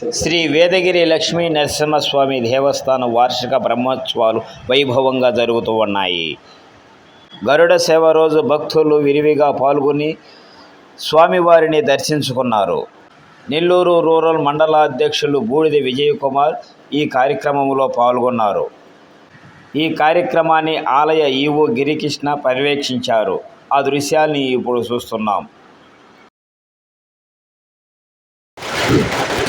శ్రీ వేదగిరి లక్ష్మీ నరసింహస్వామి దేవస్థానం వార్షిక బ్రహ్మోత్సవాలు వైభవంగా జరుగుతూ ఉన్నాయి. గరుడ సేవ రోజు భక్తులు విరివిగా పాల్గొని స్వామివారిని దర్శించుకున్నారు. నెల్లూరు రూరల్ మండల అధ్యక్షులు బూడిద విజయకుమార్ ఈ కార్యక్రమంలో పాల్గొన్నారు. ఈ కార్యక్రమాన్ని ఆలయ ఈవో గిరికృష్ణ పర్యవేక్షించారు. ఆ దృశ్యాన్ని ఇప్పుడు చూస్తున్నాం.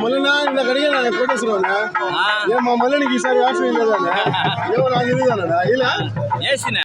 ಮೊದಲಿನ ಇಂದ ಕಡೆಗೆ ನಾನು ಕೊಟ್ಟಿಸಿರೋಣ ಏ ಮೊದಲಿನ ಈ ಸಾರಿ ವಾಟ್ಸ್ಆಪ್ ಇಲ್ಲದಾನೆ ಏ ನಾನು ಇಲ್ಲಿದಾನ ಇಲ್ಲ ಏಸಿನ